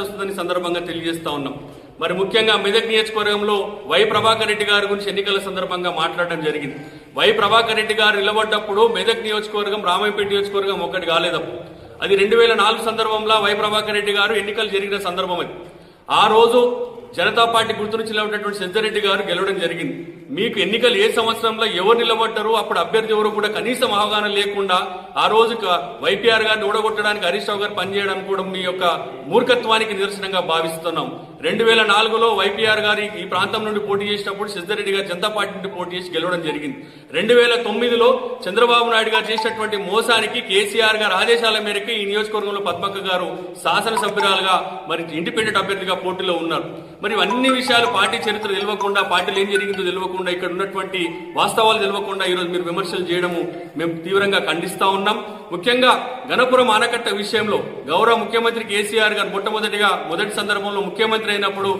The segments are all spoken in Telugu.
వస్తుందని సందర్భంగా తెలియజేస్తా ఉన్నాం. మరి ముఖ్యంగా మెదక్ నియోజకవర్గంలో వై ప్రభాకర్ రెడ్డి గారి గురించి ఎన్నికల సందర్భంగా మాట్లాడడం జరిగింది. వై ప్రభాకర్ రెడ్డి గారు నిలబడ్డప్పుడు మెదక్ నియోజకవర్గం రామాయపేట నియోజకవర్గం ఒకటి కాలేదప్పుడు. అది రెండు వేల నాలుగు సందర్భంలో వై ప్రభాకర్ రెడ్డి గారు ఎన్నికలు జరిగిన సందర్భం అది. ఆ రోజు జనతా పార్టీ గుర్తు నుంచి నిలబడినటువంటి గారు గెలవడం జరిగింది. మీకు ఎన్నికలు ఏ సంవత్సరంలో ఎవరు నిలబడ్డారు అప్పుడు అభ్యర్థి ఎవరు కూడా కనీసం అవగాహన లేకుండా ఆ రోజు వైపీఆర్ గారిని ఓడగొట్టడానికి హరీష్ రావు గారు పనిచేయడానికి కూడా మీ యొక్క మూర్ఖత్వానికి నిదర్శనంగా భావిస్తున్నాం. రెండు వేల నాలుగులో వైపీఆర్ గారి ఈ ప్రాంతం నుండి పోటీ చేసినప్పుడు సిద్ధారెడ్డి గారు జనతా పార్టీ నుండి పోటీ చేసి గెలవడం జరిగింది. రెండు వేల తొమ్మిదిలో చంద్రబాబు నాయుడు గారు చేసినటువంటి మోసానికి కేసీఆర్ గారు ఆదేశాల మేరకు ఈ నియోజకవర్గంలో పద్మక్క గారు శాసనసభ్యురాలుగా మరి ఇండిపెండెంట్ అభ్యర్థిగా పోటీలో ఉన్నారు. మరి అన్ని విషయాలు పార్టీ చరిత్ర తెలియకుండా పార్టీలు ఏం జరిగిందో తెలియకుండా ఇక్కడ ఉన్నటువంటి వాస్తవాలు తెలియకుండా ఈరోజు మీరు విమర్శలు చేయడము మేము తీవ్రంగా ఖండిస్తా ఉన్నాం. ముఖ్యంగా గణపురం ఆనకట్ట విషయంలో గౌరవ ముఖ్యమంత్రి కేసీఆర్ గారు మొట్టమొదటిగా మొదటి సందర్భంలో ముఖ్యమంత్రి అయినప్పుడు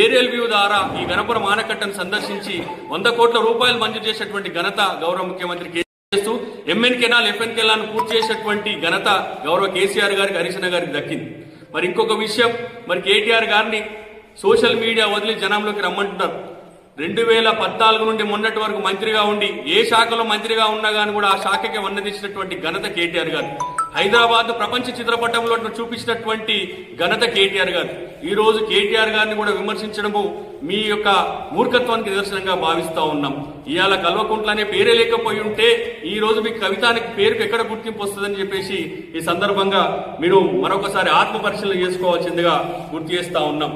ఏరియల్ వ్యూ ద్వారా ఈ గణపురం ఆనకట్టను సందర్శించి వంద కోట్ల రూపాయలు మంజూరు చేసినటువంటి ఘనత గౌరవ ముఖ్యమంత్రి చేస్తూ ఎంఎన్ కెనాల్ ఎఫ్ఎన్ కెనాల్ పూర్తి చేసినటువంటి ఘనత గౌరవ కేసీఆర్ గారికి హరీశన గారికి దక్కింది. మరి ఇంకొక విషయం మరి కేటీఆర్ గారిని సోషల్ మీడియా వదిలి జనంలోకి రమ్మంటున్నారు. రెండు వేల పద్నాలుగు నుండి మొన్నటి వరకు మంత్రిగా ఉండి ఏ శాఖలో మంత్రిగా ఉన్నా కానీ కూడా ఆ శాఖకి వన్నదించినటువంటి ఘనత కేటీఆర్ గారు. హైదరాబాద్ ప్రపంచ చిత్రపటంలో చూపించినటువంటి ఘనత కేటీఆర్ గారు. ఈ రోజు కేటీఆర్ గారిని కూడా విమర్శించడము మీ యొక్క మూర్ఖత్వానికి నిదర్శనంగా భావిస్తా ఉన్నాం. ఇవాళ కల్వకుంట్ల అనే పేరే లేకపోయి ఉంటే ఈ రోజు మీ కవితానికి పేరుకు ఎక్కడ గుర్తింపు వస్తుందని చెప్పేసి ఈ సందర్భంగా మీరు మరొకసారి ఆత్మ పరిశీలన చేసుకోవాల్సిందిగా గుర్తు చేస్తా ఉన్నాం.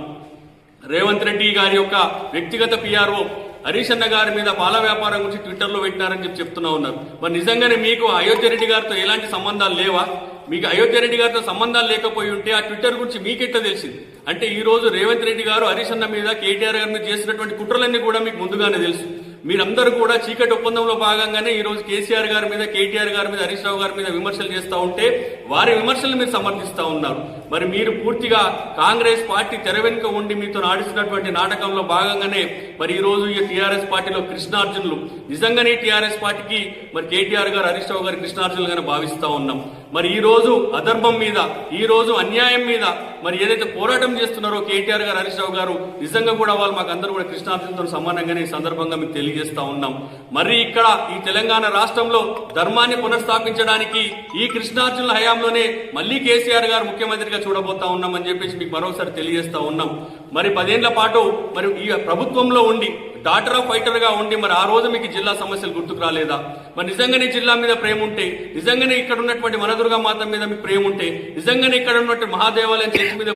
రేవంత్ రెడ్డి గారి యొక్క వ్యక్తిగత పిఆర్ఓ హరీష్ అన్న గారి మీద పాల వ్యాపారం గురించి ట్విట్టర్లో పెట్టినారని చెప్పి చెప్తున్నా ఉన్నారు. మరి నిజంగానే మీకు అయోధ్య రెడ్డి గారితో ఎలాంటి సంబంధాలు లేవా? మీకు అయోధ్య రెడ్డి గారితో సంబంధాలు లేకపోయి ఉంటే ఆ ట్విట్టర్ గురించి మీకెట్లా తెలిసింది? అంటే ఈ రోజు రేవంత్ రెడ్డి గారు హరీష్ అన్న మీద కేటీఆర్ గారి మీద చేసినటువంటి కుట్రలన్నీ కూడా మీకు ముందుగానే తెలుసు. మీరందరూ కూడా చీకటి ఒప్పందంలో భాగంగానే ఈరోజు కేసీఆర్ గారి మీద కేటీఆర్ గారి మీద హరీష్ రావు గారి మీద విమర్శలు చేస్తూ ఉంటే వారి విమర్శలు మీరు సమర్థిస్తూ ఉన్నారు. మరి మీరు పూర్తిగా కాంగ్రెస్ పార్టీ తెర వెనుక ఉండి మీతో ఆడిస్తున్నటువంటి నాటకంలో భాగంగానే మరి ఈరోజు ఈ టీఆర్ఎస్ పార్టీలో కృష్ణార్జునులు. నిజంగానే టీఆర్ఎస్ పార్టీకి మరి కేటీఆర్ గారు హరీష్ రావు గారు కృష్ణార్జునులుగానే భావిస్తూ ఉన్నాం. మరి ఈ రోజు అధర్మం మీద ఈ రోజు అన్యాయం మీద మరి ఏదైతే పోరాటం చేస్తున్నారో కేటీఆర్ గారు హరీష్ రావు గారు నిజంగా కూడా వాళ్ళు మాకు అందరూ కూడా కృష్ణార్జునతో సమానంగానే ఈ సందర్భంగా మీకు తెలియజేస్తా ఉన్నాం. మరి ఇక్కడ ఈ తెలంగాణ రాష్ట్రంలో ధర్మాన్ని పునఃస్థాపించడానికి ఈ కృష్ణార్జునుల హయాంలోనే మళ్ళీ కేసీఆర్ గారు ముఖ్యమంత్రిగా చూడబోతా ఉన్నామని చెప్పేసి మీకు మరోసారి తెలియజేస్తా ఉన్నాం. మరి పదేళ్ళ పాటు మరి ఈ ప్రభుత్వంలో ఉండి డాటర్ ఆఫ్ ఫైటర్గా ఉండి మరి ఆ రోజు మీకు జిల్లా సమస్యలు గుర్తుకు రాలేదా? మరి నిజంగానే జిల్లా మీద ప్రేమ ఉంటే నిజంగానే ఇక్కడ ఉన్నటువంటి వనదుర్గ మాత మీద మీకు ప్రేమ ఉంటే నిజంగానే ఇక్కడ ఉన్నటువంటి మహాదేవాలయం చర్చి మీద